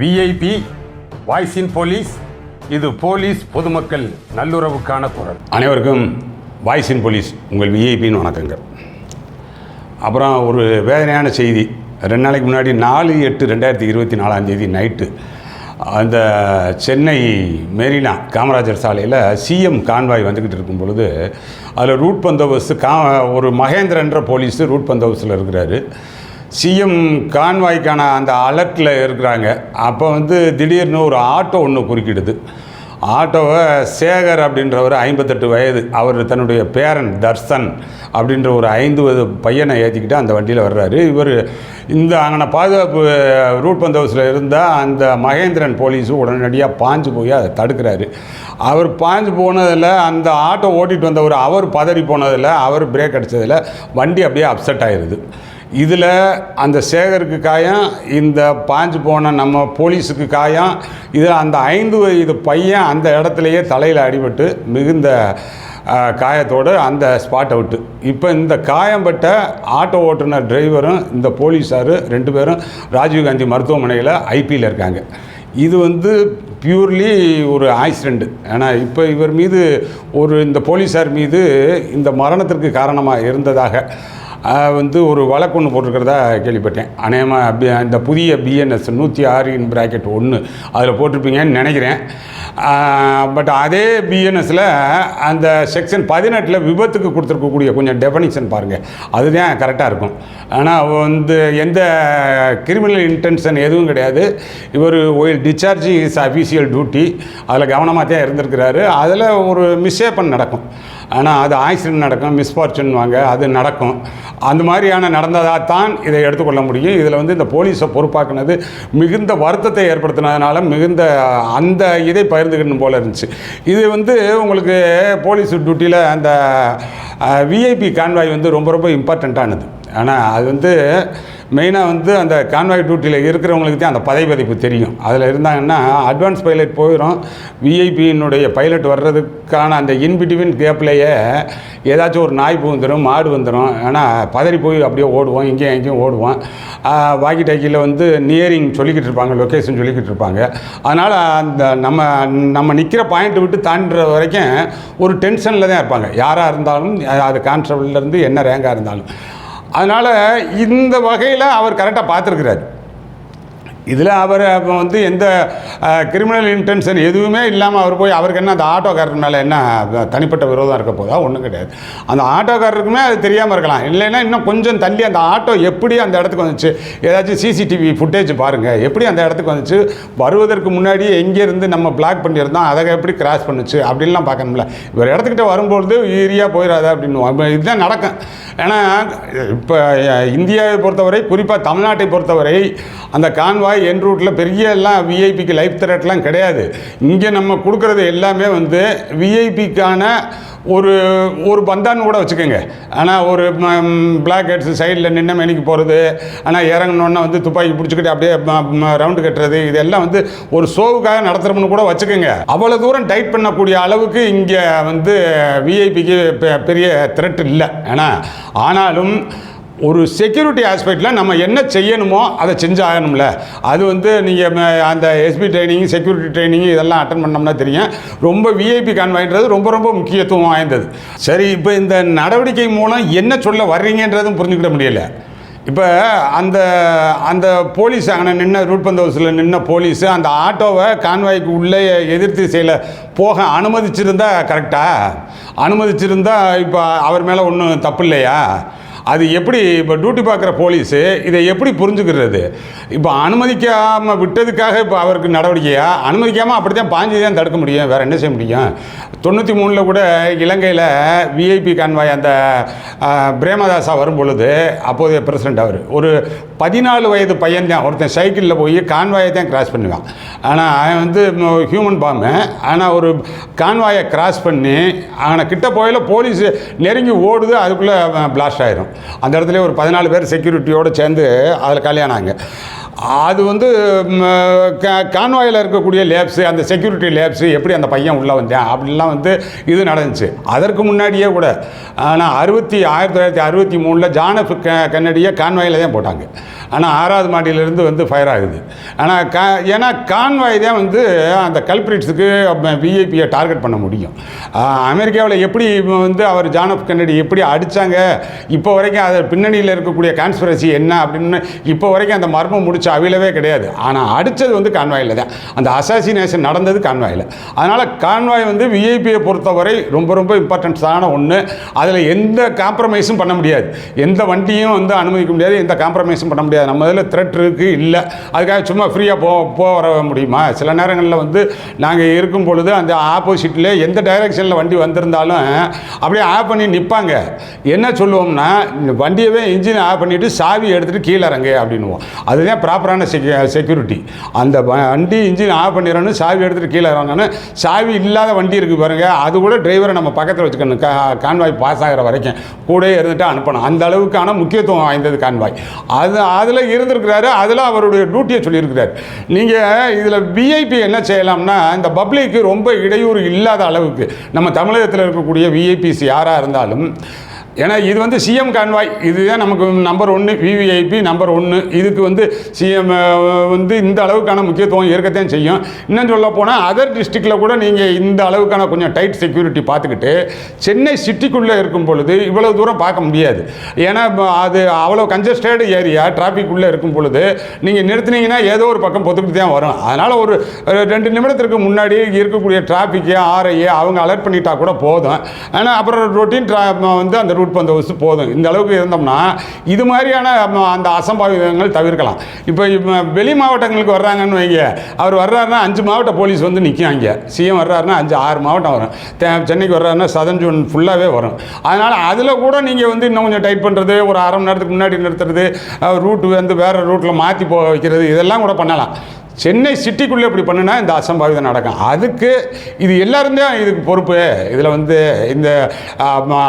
VIP voice in police இது police பொதுமக்கள் நல்லுறவுக்கான குரல். அனைவருக்கும் வாய்ஸ் இன் போலீஸ் உங்கள் விஐபின்னு வணக்கங்க. அப்புறம் ஒரு வேதனையான செய்தி. ரெண்டு நாளைக்கு முன்னாடி நாலு எட்டு ரெண்டாயிரத்தி இருபத்தி நாலாம் தேதி நைட்டு அந்த சென்னை மெரினா காமராஜர் சாலையில் சிஎம் கான்வாய் வந்துக்கிட்டு இருக்கும் பொழுது அதில் ரூட் பந்தோபஸ்து கா ஒரு மகேந்திரன்ற போலீஸு ரூட் பந்தோபஸ்தில் இருக்கிறாரு. சிஎம் கான்வாய்க்கான அந்த அலர்ட்டில் இருக்கிறாங்க. அப்போ வந்து திடீர்னு ஒரு ஆட்டோ ஒன்று குறுக்கிடுது. ஆட்டோவை சேகர் அப்படின்றவர் ஐம்பத்தெட்டு வயது. அவர் தன்னுடைய பேரன் தர்சன் அப்படின்ற ஒரு ஐந்து வயது பையனை ஏற்றிக்கிட்டு அந்த வண்டியில் வர்றாரு. இவர் இந்த அங்கே பாதுகாப்பு ரூட் பந்த ஹவுஸில் இருந்தால் அந்த மகேந்திரன் போலீஸும் உடனடியாக பாஞ்சு போய் அதை தடுக்கிறாரு. அவர் பாஞ்சு போனதில் அந்த ஆட்டோ ஓட்டிகிட்டு வந்தவர் அவர் பதறி போனதில் அவர் பிரேக் அடித்ததில் வண்டி அப்படியே அப்செட் ஆயிடுது இதில் அந்த சேகருக்கு காயம் இந்த பாஞ்சு போன நம்ம போலீஸுக்கு காயம். இதில் அந்த ஐந்து வயது பையன் அந்த இடத்துலையே தலையில் அடிபட்டு மிகுந்த காயத்தோடு அந்த ஸ்பாட் அவுட்டு இப்போ இந்த காயம்பட்ட ஆட்டோ ஓட்டுநர் டிரைவரும் இந்த போலீஸார் ரெண்டு பேரும் ராஜீவ்காந்தி மருத்துவமனையில் ஐபியில் இருக்காங்க. இது வந்து பியூர்லி ஒரு ஆக்சிடெண்ட்டு ஏன்னா இப்போ இவர் மீது ஒரு இந்த போலீஸார் மீது இந்த மரணத்திற்கு காரணமாக இருந்ததாக வந்து ஒரு வழக்கு ஒன்று போட்டிருக்கிறதா கேள்விப்பட்டேன். அநேகமாக பி இந்த புதிய பிஎன்எஸ் நூற்றி ஆறு இன் ப்ராக்கெட் ஒன்று அதில் போட்டிருப்பீங்கன்னு நினைக்கிறேன். பட் அதே பிஎன்எஸில் அந்த செக்ஷன் பதினெட்டில் விபத்துக்கு கொடுத்துருக்கக்கூடிய கொஞ்சம் டெஃபனிஷன் பாருங்கள் அதுதான் கரெக்டாக இருக்கும். ஆனால் வந்து எந்த கிரிமினல் இன்டென்ஷன் எதுவும் கிடையாது. இவர் while discharge is official duty அதில் கவனமாக தான் இருந்திருக்கிறாரு. அதில் ஒரு மிஸ்ஷேப்பன் நடக்கும். ஆனால் அது ஆக்சிடென்ட் நடக்கும் மிஸ்ஃபார்ச்சுன் வாங்க அது நடக்கும். அந்த மாதிரியான நடந்ததாக தான் இதை எடுத்துக்கொள்ள முடியும். இதில் வந்து இந்த போலீஸை பொறுப்பாக்குனது மிகுந்த வருத்தத்தை ஏற்படுத்தினதுனால மிகுந்த அந்த இதை பகிர்ந்துக்கணும் போல இருந்துச்சு. இது வந்து உங்களுக்கு போலீஸ் டியூட்டியில் அந்த விஐபி கான்வாய் வந்து ரொம்ப ரொம்ப இம்பார்ட்டண்ட்டானது ஆனால் அது வந்து மெயினாக வந்து அந்த கான்வாய் டியூட்டியில் இருக்கிறவங்களுக்கு தான் அந்த பதவி பதிப்பு தெரியும். அதில் இருந்தாங்கன்னா அட்வான்ஸ் பைலட் போயிடும் விஐபியினுடைய பைலட் வர்றதுக்கான அந்த இன்பிட்வின் கேப்லேயே ஏதாச்சும் ஒரு நாய் வந்துடும் மாடு வந்துடும் ஏன்னா பதறி போய் அப்படியே ஓடுவோம் இங்கேயும் எங்கேயும் ஓடுவோம். வாக்கி டாக்கியில் வந்து நியரிங் சொல்லிக்கிட்டு இருப்பாங்க லொக்கேஷன் சொல்லிக்கிட்டு இருப்பாங்க. அதனால் அந்த நம்ம நம்ம நிற்கிற பாயிண்ட் விட்டு தாண்டுற வரைக்கும் ஒரு டென்ஷனில் தான் இருப்பாங்க. யாராக இருந்தாலும் அது கான்ஸ்டபிள்லேருந்து என்ன ரேங்காக இருந்தாலும். அதனால் இந்த வகையில் அவர் கரெக்டாக பார்த்துருக்கிறார். இதில் அவர் அப்போ வந்து எந்த கிரிமினல் இன்டென்ஷன் எதுவுமே இல்லாமல் அவர் போய் அவருக்கு என்ன அந்த ஆட்டோக்காரர் மேலே என்ன தனிப்பட்ட விரோதம் இருக்க போதா ஒன்றும் கிடையாது. அந்த ஆட்டோக்காரருக்குமே அது தெரியாமல் இருக்கலாம். இல்லைன்னா இன்னும் கொஞ்சம் தள்ளி அந்த ஆட்டோ எப்படி அந்த இடத்துக்கு வந்துச்சு? ஏதாச்சும் சிசிடிவி ஃபுட்டேஜ் பாருங்கள் எப்படி அந்த இடத்துக்கு வந்துச்சு? வருவதற்கு முன்னாடி எங்கேருந்து நம்ம பிளாக் பண்ணியிருந்தோம்? அதை எப்படி கிராஸ் பண்ணுச்சு? அப்படின்லாம் பார்க்கணும்ல. இவர் இடத்துக்கிட்ட வரும்பொழுது ஈரியாக போயிடாத அப்படின்னு. இதுதான் நடக்கும். ஏன்னா இப்போ இந்தியாவை பொறுத்தவரை குறிப்பாக தமிழ்நாட்டை பொறுத்தவரை அந்த கான்வாய் என் ரூட்டில் பெரிய எல்லாம் விஐபிக்கு லைஃப் த்ரெட்லாம் கிடையாது. இங்கே நம்ம கொடுக்குறது எல்லாமே வந்து விஐபிக்கான ஒரு ஒரு பந்தான்னு கூட வச்சுக்கோங்க. ஆனால் ஒரு பிளாக் ஹெட்ஸ் சைடில் நின்ன மேனிக்கு போகிறது ஆனால் இறங்கணுன்னா வந்து துப்பாக்கி பிடிச்சிக்கிட்டு அப்படியே ரவுண்டு கட்டுறது இதெல்லாம் வந்து ஒரு ஷோவுக்காக நடத்துகிறோம்னு கூட வச்சுக்கோங்க. அவ்வளோ தூரம் டைட் பண்ணக்கூடிய அளவுக்கு இங்கே வந்து விஐபிக்கு பெரிய த்ரெட் இல்லை. ஏன்னா ஆனாலும் ஒரு செக்யூரிட்டி ஆஸ்பெக்டில் நம்ம என்ன செய்யணுமோ அதை செஞ்சாகணும்ல. அது வந்து நீங்கள் அந்த எஸ்பி ட்ரைனிங் செக்யூரிட்டி ட்ரைனிங் இதெல்லாம் அட்டன் பண்ணோம்னா தெரியும். ரொம்ப விஐபி கான்வாய்ன்றது ரொம்ப ரொம்ப முக்கியத்துவம் வாய்ந்தது. சரி இப்போ இந்த நடவடிக்கை மூலம் என்ன சொல்ல வர்றீங்கன்றதும் புரிஞ்சுக்கிட முடியல. இப்போ அந்த அந்த போலீஸ் அங்கே நின்ன ரூட் ஹவுஸில் நின்ன போலீஸு அந்த ஆட்டோவை கான்வாய்க்கு உள்ளே எதிர் திசையில் போக அனுமதிச்சிருந்தா கரெக்டாக அனுமதிச்சிருந்தா இப்போ அவர் மேலே ஒன்றும் தப்பு இல்லையா? அது எப்படி இப்போ டியூட்டி பார்க்குற போலீஸு இதை எப்படி புரிஞ்சுக்கிறது? இப்போ அனுமதிக்காமல் விட்டதுக்காக இப்போ அவருக்கு நடவடிக்கையா? அனுமதிக்காமல் அப்படி தான் பாஞ்சு தான் தடுக்க முடியும். வேறு என்ன செய்ய முடியும்? தொண்ணூற்றி மூணில் கூட இலங்கையில் விஐபி கான்வாய் அந்த பிரேமதாசா வரும் பொழுது அப்போதைய பிரசிடென்ட் அவர். ஒரு பதினாலு வயது பையன் தான். ஒருத்தன் சைக்கிளில் போய் கான்வாயை தான் கிராஸ் பண்ணுவான். ஆனால் அவன் வந்து ஹியூமன் பாம்பு ஆனால் ஒரு கான்வாயை கிராஸ் பண்ணி அவனை கிட்ட போயில போலீஸ் நெருங்கி ஓடுது. அதுக்குள்ளே பிளாஸ்ட் ஆயிரும். அந்த இடத்துல ஒரு பதினாலு பேர் செக்யூரிட்டியோடு சேர்ந்து அதில் கல்யாணாங்க அது வந்து கான்வாயில் இருக்கக்கூடிய லேப்ஸு அந்த செக்யூரிட்டி லேப்ஸு எப்படி அந்த பையன் உள்ளே வந்தேன் அப்படிலாம் வந்து இது நடந்துச்சு. அதற்கு முன்னாடியே கூட ஆனால் அறுபத்தி ஆயிரத்தி தொள்ளாயிரத்தி அறுபத்தி மூணில் ஜானஃப் க கன்னடியை கான்வாயில் தான் போட்டாங்க. ஆனால் ஆறாவது மாடியிலேருந்து வந்து ஃபயர் ஆகுது. ஆனால் கா ஏன்னா கான்வாய் தான் வந்து அந்த கல்பிரிட்ஸுக்கு விஐபியை டார்கெட் பண்ண முடியும். அமெரிக்காவில் எப்படி வந்து அவர் ஜான் ஆஃப் கென்னடி எப்படி அடித்தாங்க இப்போ வரைக்கும் அது பின்னணியில் இருக்கக்கூடிய கான்ஸ்பிரசி என்ன அப்படின்னு இப்போ வரைக்கும் அந்த மர்மம் முடிச்சு அவிழவே கிடையாது. ஆனால் அடித்தது வந்து கான்வாயில் தான். அந்த அசாசினேஷன் நடந்தது கான்வாயில். அதனால் கான்வாய் வந்து விஐபியை பொறுத்தவரை ரொம்ப ரொம்ப இம்பார்ட்டன்ஸான ஒன்று அதில் எந்த காம்ப்ரமைஸும் பண்ண முடியாது. எந்த வண்டியும் வந்து அனுமதிக்க முடியாது. எந்த காம்ப்ரமைஸும் பண்ண முடியாது. நம்ம இதில் த்ரெட் இருக்குது இல்லை. அதுக்காக சும்மா ஃப்ரீயாக போ போக வர முடியுமா? சில நேரங்களில் வந்து நாங்கள் இருக்கும் பொழுது அந்த ஆப்போசிட்டில் எந்த டைரெக்ஷனில் வண்டி வந்திருந்தாலும் அப்படியே ஆஃப் பண்ணி நிற்பாங்க என்ன சொல்லுவோம்னா வண்டியவே இன்ஜின் ஆஃப் பண்ணிவிட்டு சாவி எடுத்துகிட்டு கீழே இறங்கு அப்படின்னுவோம். அதுதான் ப்ராப்பரான செக்யூ செக்யூரிட்டி அந்த வண்டி இன்ஜின் ஆஃப் பண்ணிடணும் சாவி எடுத்துகிட்டு கீழே இறங்கணும் சாவி இல்லாத வண்டி இருக்குது பாருங்கள் அது கூட டிரைவரை நம்ம பக்கத்தில் வச்சுக்கணும். க கான்வாய் பாஸ் ஆகிற வரைக்கும். கூடயே இருந்துட்டு அனுப்பணும். அந்த அளவுக்கான முக்கியத்துவம் வாய்ந்தது கான்வாய் அது அதில் இருந்திருக்கிறாரு. அதில் அவருடைய டியூட்டியை சொல்லியிருக்கிறார். நீங்கள் இதில் விஐபி என்ன செய்யலாம்னா இந்த பப்ளிக்கு ரொம்ப இடையூறு இல்லாத அளவுக்கு நம்ம தமிழகத்தில் இருக்கக்கூடிய விஐபிஸ் யாராக இருந்தாலும் ஏன்னா இது வந்து சிஎம் கான்வாய் இதுதான் நமக்கு நம்பர் ஒன்று விவிஐபி நம்பர் ஒன்று இதுக்கு வந்து சிஎம் வந்து இந்த அளவுக்கான முக்கியத்துவம் இருக்கத்தான் செய்யும். இன்னும் சொல்ல போனால் அதர் டிஸ்ட்ரிக்டில் கூட நீங்கள் இந்த அளவுக்கான கொஞ்சம் டைட் செக்யூரிட்டி பார்த்துக்கிட்டு சென்னை சிட்டிக்குள்ளே இருக்கும் பொழுது இவ்வளவு தூரம் பார்க்க முடியாது. ஏன்னா அது அவ்வளோ கன்ஜஸ்டட் ஏரியா டிராஃபிக் உள்ளே இருக்கும் பொழுது நீங்கள் நிறுத்தினீங்கன்னா ஏதோ ஒரு பக்கம் பொத்துக்கிட்டு தான் வரும். அதனால் ஒரு ரெண்டு நிமிடத்திற்கு முன்னாடி இருக்கக்கூடிய டிராஃபிக்கு ஆர்ஐஏ அவங்க அலர்ட் பண்ணிட்டா கூட போதும். ஆனால் அப்புறம் ரொட்டீன் ட்ரா வந்து அந்த ரூட் வசு போதும். இந்த அளவுக்கு இருந்தோம்னா இது மாதிரியான அந்த அசம்பாவிதங்கள் தவிர்க்கலாம். இப்போ இப்போ வெளி மாவட்டங்களுக்கு வர்றாங்கன்னு வைங்க. அவர் வர்றாருன்னா அஞ்சு மாவட்ட போலீஸ் வந்து நிற்கும் அங்கே சிஎம் வர்றாருன்னா அஞ்சு ஆறு மாவட்டம் வரும். சென்னைக்கு வர்றாருன்னா சதன் ஜூன் ஃபுல்லாகவே வரும். அதனால் அதில் கூட நீங்கள் வந்து இன்னும் கொஞ்சம் டைட் பண்ணுறது ஒரு அரை மணி நேரத்துக்கு முன்னாடி நிறுத்துறது ரூட் வந்து வேறு ரூட்டில் மாற்றி போக வைக்கிறது இதெல்லாம் கூட பண்ணலாம். சென்னை சிட்டிக்குள்ளே இப்படி பண்ணுனா இந்த அசம்பாவிதம் நடக்கும். அதுக்கு இது எல்லாரும் தான் இதுக்கு பொறுப்பு. இதில் வந்து இந்த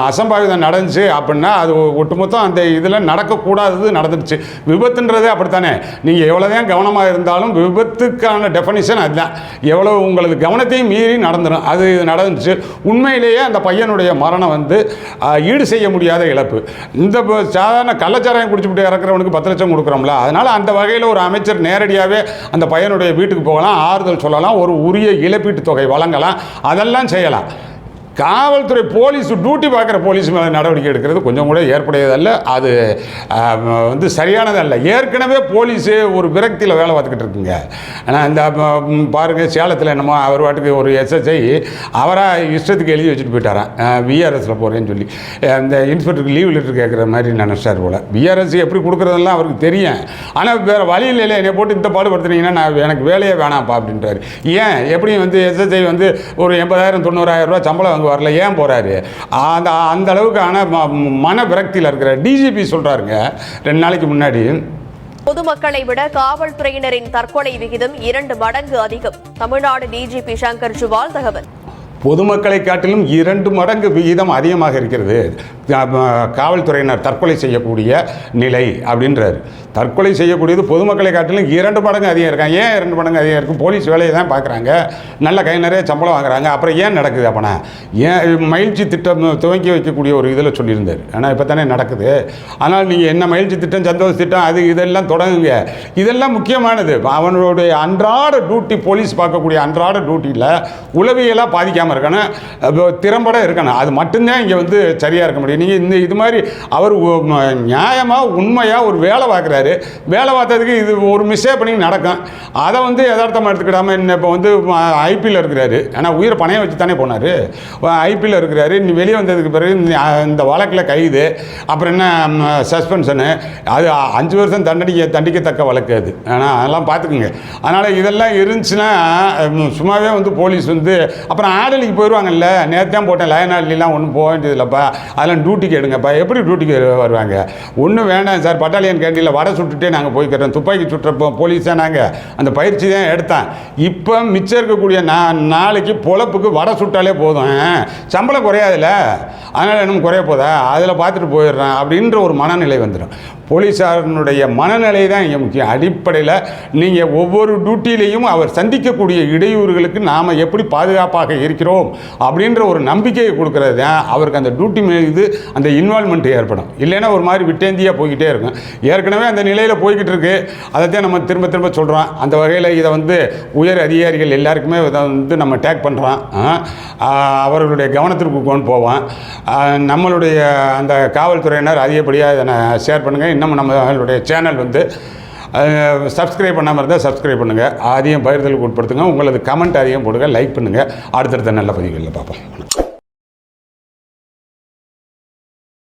அசம்பாவிதம் நடந்துச்சு அப்படின்னா அது ஒட்டுமொத்தம் அந்த இதில் நடக்கக்கூடாதது நடந்துடுச்சு விபத்துன்றது அப்படித்தானே? நீங்கள் எவ்வளோதான் கவனமாக இருந்தாலும் விபத்துக்கான டெஃபனிஷன் அதுதான். எவ்வளோ உங்களது கவனத்தையும் மீறி நடந்துடும் அது இது நடந்துச்சு. உண்மையிலேயே அந்த பையனுடைய மரணம் வந்து ஈடு செய்ய முடியாத இழப்பு. இந்த சாதாரண கள்ளச்சாராயம் குடிச்சுட்டு இறக்குறவனுக்கு பத்து லட்சம் கொடுக்குறோம்ல அதனால் அந்த வகையில் ஒரு அமைச்சர் நேரடியாகவே அந்த பையனுடைய வீட்டுக்கு போகலாம் ஆறுதல் சொல்லலாம் ஒரு உரிய இழப்பீட்டு தொகை வழங்கலாம் அதெல்லாம் செய்யலாம். காவல்துறை போலீஸ் டியூட்டி பார்க்குற போலீஸ் மேலே நடவடிக்கை எடுக்கிறது கொஞ்சம் கூட ஏற்புடையதல்ல. அது வந்து சரியானதல்ல. ஏற்கனவே போலீஸு ஒரு விரக்தியில் வேலை பார்த்துக்கிட்டு இருக்குங்க. ஆனால் இந்த பாருங்கள் பாருங்க சேலத்தில் என்னமோ அவர் வாட்டுக்கு ஒரு எஸ்எஸ்ஐ அவராக இஷ்டத்துக்கு எழுதி வச்சுட்டு போயிட்டாரான் விஆர்எஸில் போகிறேன்னு சொல்லி. இந்த இன்ஸ்பெக்டருக்கு லீவ் லெட்டர் கேட்குற மாதிரி நினச்சார் போல். விஆர்எஸ் எப்படி கொடுக்குறதெல்லாம் அவருக்கு தெரியும். ஆனால் வேறு வழி இல்லை என்னை போட்டு இந்த பாடுபடுத்துனீங்கன்னா நான் எனக்கு வேலையே வேணாம்ப்பா அப்படின்றாரு. ஏன்? எப்படியும் வந்து எஸ்எஸ்ஐ வந்து ஒரு எண்பதாயிரம் தொண்ணூறாயிரம் ரூபா சம்பளம் வாங்க வரல ஏன் போகிறாரு அந்த அந்த அளவுக்கான மன விரக்தியில் இருக்கிற டிஜிபி சொல்கிறாருங்க ரெண்டு நாளைக்கு முன்னாடி. பொதுமக்களை விட காவல்துறையினரின் தற்கொலை விகிதம் இரண்டு மடங்கு அதிகம். தமிழ்நாடு டிஜிபி சங்கர் ஜுவால் தகவல். பொதுமக்களை காட்டிலும் இரண்டு மடங்கு விகிதம் அதிகமாக இருக்கிறது. காவல்துறையினர் தற்கொலை செய்யக்கூடிய நிலை அப்படின்றார். தற்கொலை செய்யக்கூடியது பொதுமக்களை காட்டிலும் இரண்டு மடங்கு அதிகம் இருக்காங்க. ஏன் இரண்டு மடங்கு அதிகம் இருக்கும் போலீஸ் வேலையை தான் பார்க்குறாங்க. நல்ல கை நிறைய சம்பளம் வாங்குறாங்க. அப்புறம் ஏன் நடக்குது அப்போனா? ஏன் மகிழ்ச்சி திட்டம் துவங்கி வைக்கக்கூடிய ஒரு இதில் சொல்லியிருந்தார். ஆனால் இப்போ தானே நடக்குது. ஆனால் நீங்கள் என்ன மகிழ்ச்சி திட்டம் சந்தோஷ திட்டம் அது இதெல்லாம் தொடங்குங்க. இதெல்லாம் முக்கியமானது. அவனுடைய அன்றாட டியூட்டி போலீஸ் பார்க்கக்கூடிய அன்றாட டியூட்டியில் உளவியலாக பாதிக்காமல் இருக்கணும். திறம்பட இருக்கணும். அது மட்டும்தான் இங்கே வந்து சரியாக இருக்க முடியும். நீங்கள் இந்த இது மாதிரி அவர் நியாயமாக உண்மையாக ஒரு வேலை பார்க்குறாரு. வேலை பார்த்ததுக்கு இது ஒரு மிஸ்டேக் பண்ணி நடக்கும். அதை வந்து யதார்த்தமாக எடுத்துக்கிடாமல் என்ன இப்போ வந்து ஐபியில் இருக்கிறாரு. ஆனால் உயிரை பணையம் வச்சு தானே போனார் ஐபியில் இருக்கிறாரு. நீ வெளியே வந்ததுக்கு பிறகு இந்த- வழக்கில் கைது. அப்புறம் என்ன சஸ்பென்ஷனு அது அஞ்சு வருஷம் தண்டனைக்கு தண்டிக்கத்தக்க வழக்கு அது. ஆனால் அதெல்லாம் பார்த்துக்குங்க. அதனால் இதெல்லாம் இருந்துச்சுன்னா சும்மாவே வந்து போலீஸ் வந்து அப்புறம் ஆடலிக்கு போயிடுவாங்கல்ல நேற்று தான் போட்டேன். லயனாட்லாம் ஒன்றும் போக வேண்டியதில்லப்பா. அதெல்லாம் டியூட்டிக்கு எடுங்கப்பா எப்படி டியூட்டிக்கு வருவாங்க? ஒன்றும் வேண்டாம் சார். பட்டாலியன் கேண்டீனில் வடை சுட்டுட்டே நாங்கள் போய்க்கிறோம். துப்பாக்கி சுட்டுறப்போ போ- போலீஸ் தான் நாங்கள் அந்த பயிற்சி தான் எடுத்தேன். இப்போ மிச்சம் இருக்கக்கூடிய நான் நாளைக்கு பொழப்புக்கு வடை சுட்டாலே போதும். சம்பளம் குறையாதுல்ல. அதனால் இன்னும் குறைய போதா? அதில் பார்த்துட்டு போயிடுறேன். அப்படின்ற ஒரு மனநிலை வந்துடும். போலீஸாரனுடைய மனநிலை தான் இங்கே முக்கியம். அடிப்படையில் நீங்கள் ஒவ்வொரு டியூட்டியிலையும் அவர் சந்திக்கக்கூடிய இடையூறுகளுக்கு நாம் எப்படி பாதுகாப்பாக இருக்கிறோம் அப்படின்ற ஒரு நம்பிக்கையை கொடுக்கறது. தான் அவருக்கு அந்த டியூட்டி மீது அந்த இன்வால்மெண்ட் ஏற்படும். இல்லைன்னா ஒரு மாதிரி விட்டேந்தியாக போய்கிட்டே இருக்கும். ஏற்கனவே அந்த நிலையில் போய்கிட்டு இருக்கு. அதைத்தான் நம்ம திரும்ப திரும்ப சொல்கிறோம் அந்த வகையில் இதை வந்து உயர் அதிகாரிகள் எல்லாருக்குமே இதை வந்து நம்ம டேக் பண்ணுறோம் அவர்களுடைய கவனத்திற்கு கொண்டு போவோம். நம்மளுடைய அந்த காவல்துறையினர் அதிகப்படியாக இதை ஷேர் பண்ணுங்கள் இன்னும் நம்மளுடைய சேனல் வந்து சப்ஸ்கிரைப் பண்ணாமல் இருந்தால் சப்ஸ்கிரைப் பண்ணுங்கள் அதையும் பகிர்தலுக்கு உட்படுத்துங்க. உங்களது கமெண்ட் அதிகம் போடுங்க. லைக் பண்ணுங்கள் அடுத்தடுத்த நல்ல பதிவுகளில் பார்ப்போம்.